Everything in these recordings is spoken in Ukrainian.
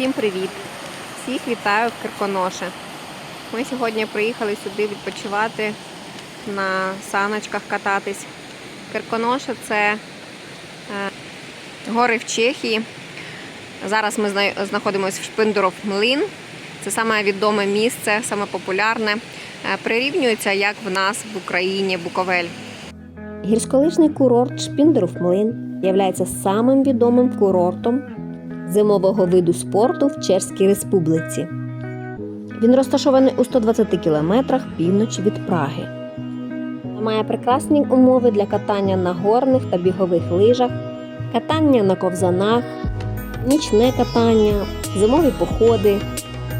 Всім привіт! Всіх вітаю в Кирконоше. Ми сьогодні приїхали сюди відпочивати на саночках кататись. Кирконоше це е, гори в Чехії. Зараз ми знаходимося в Шпиндуров млин. Це саме відоме місце, саме популярне. Е, Прирівнюється як в нас в Україні Буковель. Гірськолижний курорт Шпіндеров Млин являється самим відомим курортом зимового виду спорту в Чеській Республіці. Він розташований у 120 кілометрах півночі від Праги. Має прекрасні умови для катання на горних та бігових лижах, катання на ковзанах, нічне катання, зимові походи,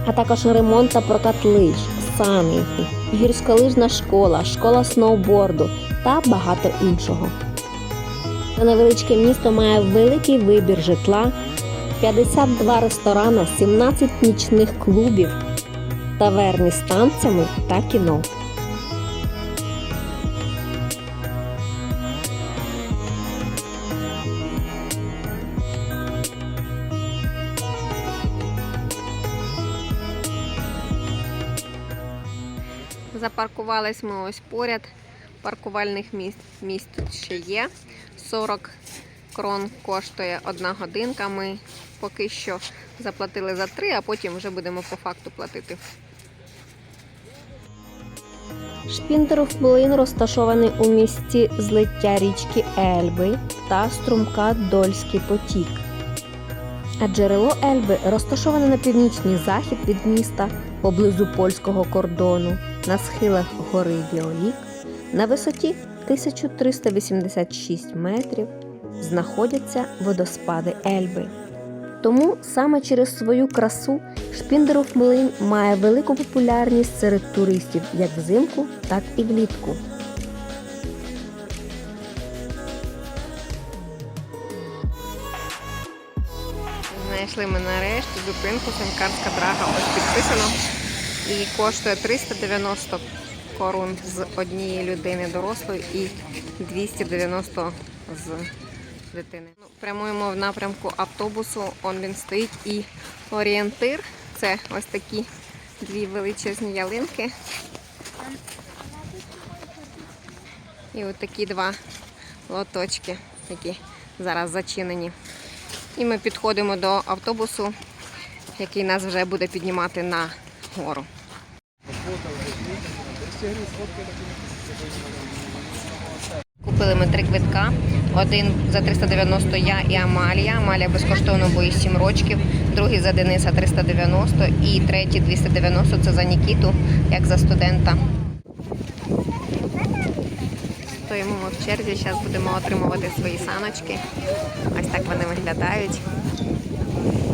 а також ремонт та прокат лиж, сани, гірськолижна школа, школа сноуборду та багато іншого. Це невеличке місто має великий вибір житла, 52 ресторани, 17 нічних клубів, таверни з танцями та кіно. Запаркувались ми ось поряд. Паркувальних місць, місць тут ще є. 40 крон коштує одна годинка. Ми поки що заплатили за 3, а потім вже будемо по факту платити. Шпіндеров млин розташований у місті злиття річки Ельби та струмка Дольський потік. А джерело Ельби розташоване на північний захід від міста поблизу польського кордону на схилах гори Віолік на висоті 1386 метрів знаходяться водоспади Ельби. Тому саме через свою красу Шпіндеров млин має велику популярність серед туристів як взимку, так і влітку. Знайшли ми нарешті зупинку Сенкарська драга. Ось підписано. І коштує 390 корун з однієї людини дорослої і 290 з дитини. Ну, прямуємо в напрямку автобусу. Он він стоїть і орієнтир. Це ось такі дві величезні ялинки. І от такі два лоточки, які зараз зачинені. І ми підходимо до автобусу, який нас вже буде піднімати на гору. Купили ми три квитка. Один за 390 я і Амалія. Амалія безкоштовно, бо їй 7 рочків. Другий за Дениса 390 і третій 290 це за Нікіту, як за студента. Стоїмо ми в черзі, зараз будемо отримувати свої саночки. Ось так вони виглядають.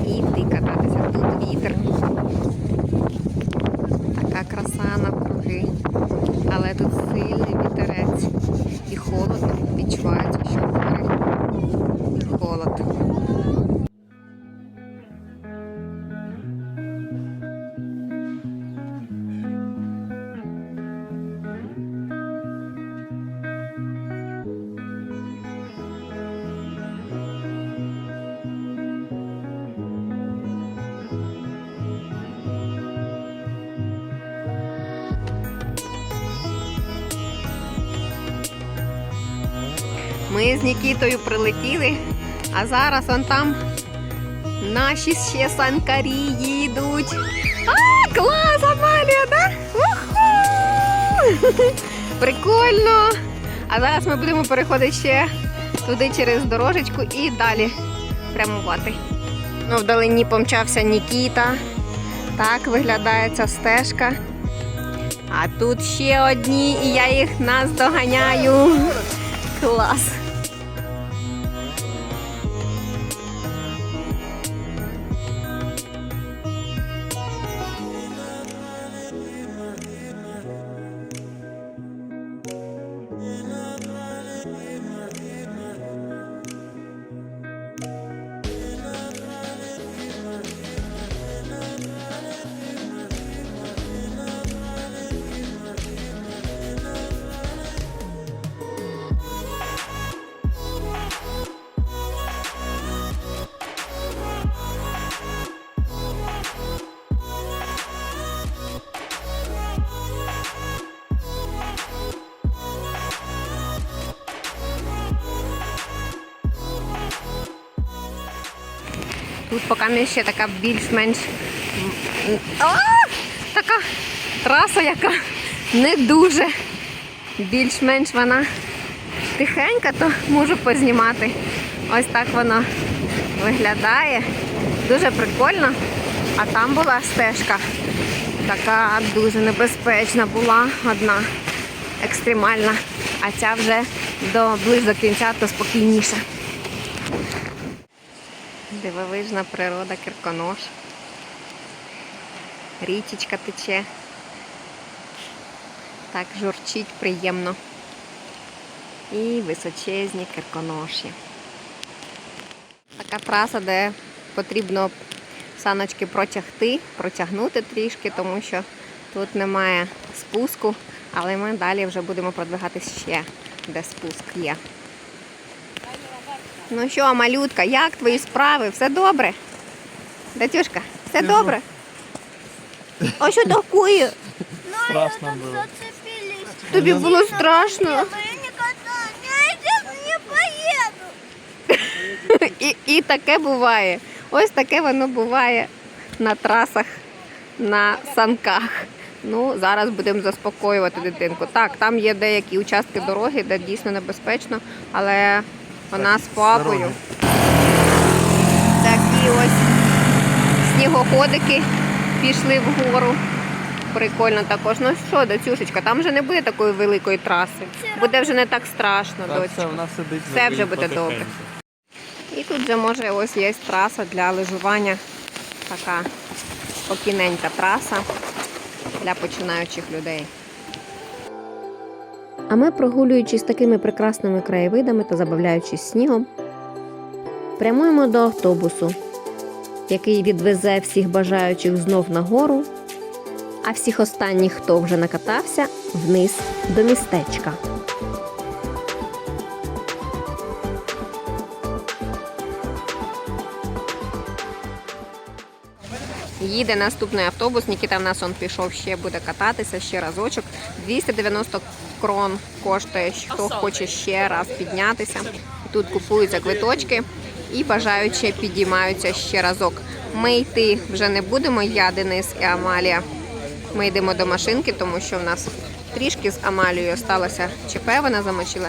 І йти кататися. Тут вітер. Така краса навкруги. Але тут сильний Ми з Нікітою прилетіли, а зараз он там наші ще санкарі їдуть. А, клас, Амалія, да? Уху! Прикольно! А зараз ми будемо переходити ще туди через дорожечку і далі прямувати. Ну, вдалині помчався Нікіта. Так виглядає ця стежка. А тут ще одні, і я їх наздоганяю. Клас. Тут поки ще така більш-менш така траса, яка не дуже. Більш-менш вона тихенька, то можу познімати. Ось так воно виглядає. Дуже прикольно. А там була стежка. Така дуже небезпечна була одна, екстремальна. А ця вже до ближче до кінця, то спокійніша. Дивовижна природа Кирконош. Річечка тече. Так журчить приємно. І височезні кирконоші. Така траса, де потрібно саночки протягти, протягнути трішки, тому що тут немає спуску, але ми далі вже будемо продвигатись ще, де спуск є. Ну що, малютка, як твої справи? Все добре? Датюшка, все добре? А що таке? Страшно было. Зацепились. Тобі було страшно? І, і таке буває. Ось таке воно буває на трасах, на санках. Ну, зараз будемо заспокоювати дитинку. Так, там є деякі участки дороги, де дійсно небезпечно, але вона з папою. Такі ось снігоходики пішли вгору. Прикольно також. Ну що, доцюшечка, там вже не буде такої великої траси. Буде вже не так страшно, Так, все, вже буде добре. І тут вже може ось є траса для лижування. Така спокійненька траса для починаючих людей. А ми, прогулюючись такими прекрасними краєвидами та забавляючись снігом, прямуємо до автобусу, який відвезе всіх бажаючих знов на гору, а всіх останніх, хто вже накатався, вниз до містечка. Їде наступний автобус. Нікіта в нас он пішов ще буде кататися ще разочок. 290 крон коштує, хто хоче ще раз піднятися. Тут купуються квиточки і бажаючі підіймаються ще разок. Ми йти вже не будемо. Я, Денис і Амалія. Ми йдемо до машинки, тому що в нас трішки з Амалією сталося ЧП, вона замочила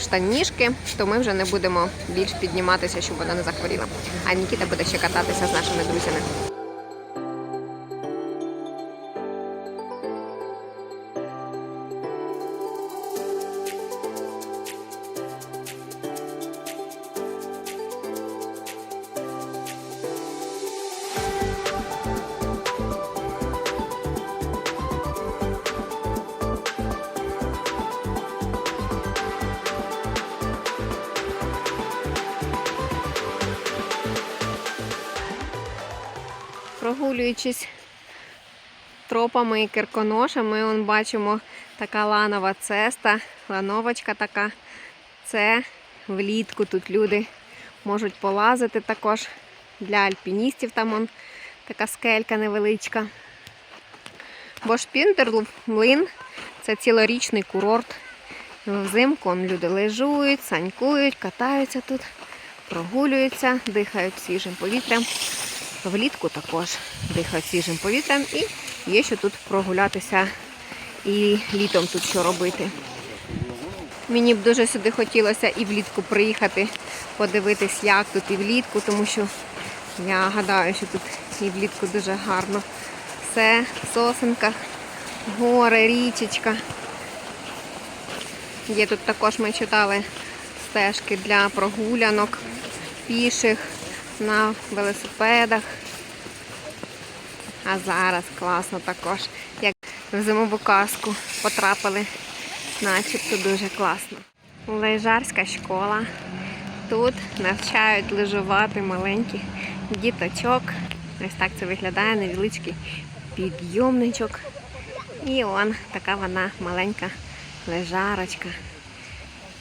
штанішки, то ми вже не будемо більш підніматися, щоб вона не захворіла. А Нікіта буде ще кататися з нашими друзями. Прогулюючись тропами і кирконошами, он бачимо така ланова цеста, лановочка така. Це влітку тут люди можуть полазити також. Для альпіністів там он така скелька невеличка. Бо Шпіндерлув млин це цілорічний курорт. Взимку он люди лежують, санькують, катаються тут, прогулюються, дихають свіжим повітрям. Влітку також дихають свіжим повітрям і є що тут прогулятися і літом тут що робити. Мені б дуже сюди хотілося і влітку приїхати, подивитись, як тут і влітку, тому що я гадаю, що тут і влітку дуже гарно. Все в сосенках, гори, річечка. Є тут також ми читали стежки для прогулянок піших на велосипедах. А зараз класно також, як в зимову казку потрапили, начебто дуже класно. Лежарська школа. Тут навчають лежувати маленьких діточок. Ось так це виглядає невеличкий підйомничок. І он така вона маленька лежарочка.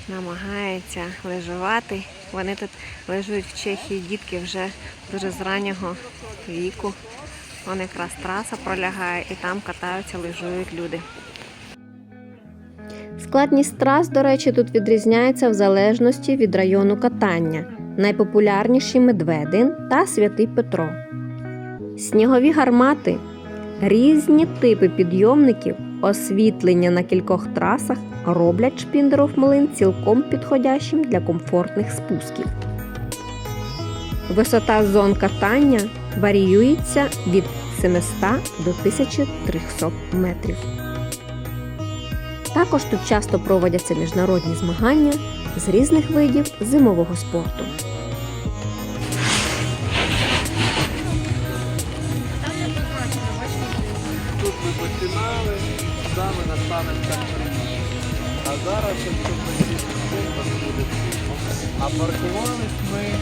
Намагається лежувати. Вони тут лежать в Чехії дітки вже дуже з раннього віку. Вон якраз траса пролягає і там катаються, лежують люди. Складність трас, до речі, тут відрізняється в залежності від району катання. найпопулярніші Медведин та Святий Петро. Снігові гармати, різні типи підйомників, освітлення на кількох трасах роблять Шпіндеров млин цілком підходящим для комфортних спусків. Висота зон катання варіюється від 700 до 1300 метрів. Також тут часто проводяться міжнародні змагання з різних видів зимового спорту. Зараз, якщо пішком, то буде. А паркувались ми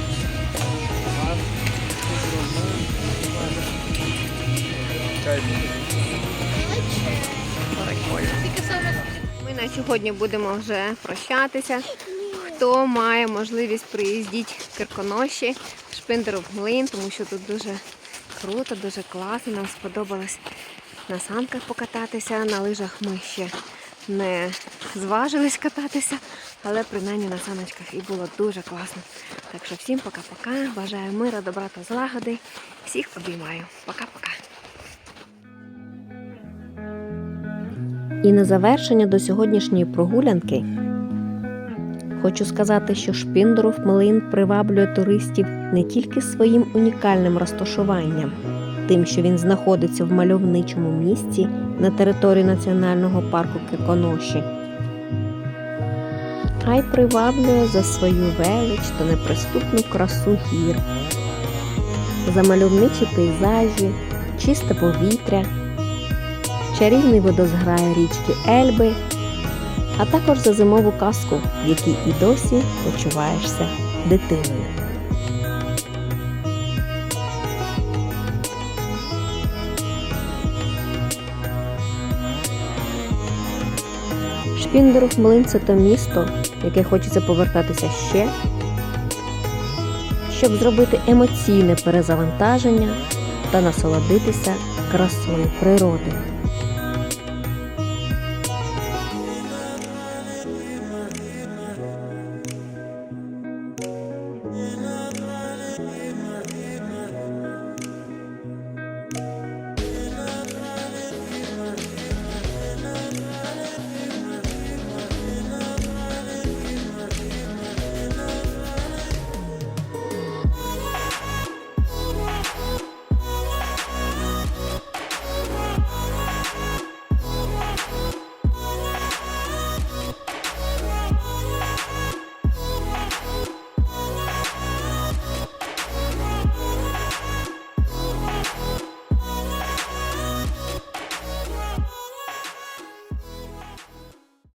Ми на сьогодні будемо вже прощатися. Хто має можливість приїздіть в Кирконоші, Шпиндеров млин, тому що тут дуже круто, дуже класно. Нам сподобалось на санках покататися. На лижах ми ще не зважились кататися, але принаймні на саночках і було дуже класно. Так що всім пока-пока. Бажаю мира, добра та злагоди. Всіх обіймаю. Пока-пока. І на завершення до сьогоднішньої прогулянки хочу сказати, що Шпіндоров млин приваблює туристів не тільки своїм унікальним розташуванням, тим, що він знаходиться в мальовничому місці на території національного парку Кеконоші, а й приваблює за свою велич та неприступну красу гір, за мальовничі пейзажі, чисте повітря чарівний водозграй річки Ельби, а також за зимову казку, в якій і досі почуваєшся дитиною. Шпіндеров млин це то місто, яке хочеться повертатися ще, щоб зробити емоційне перезавантаження та насолодитися красою природи.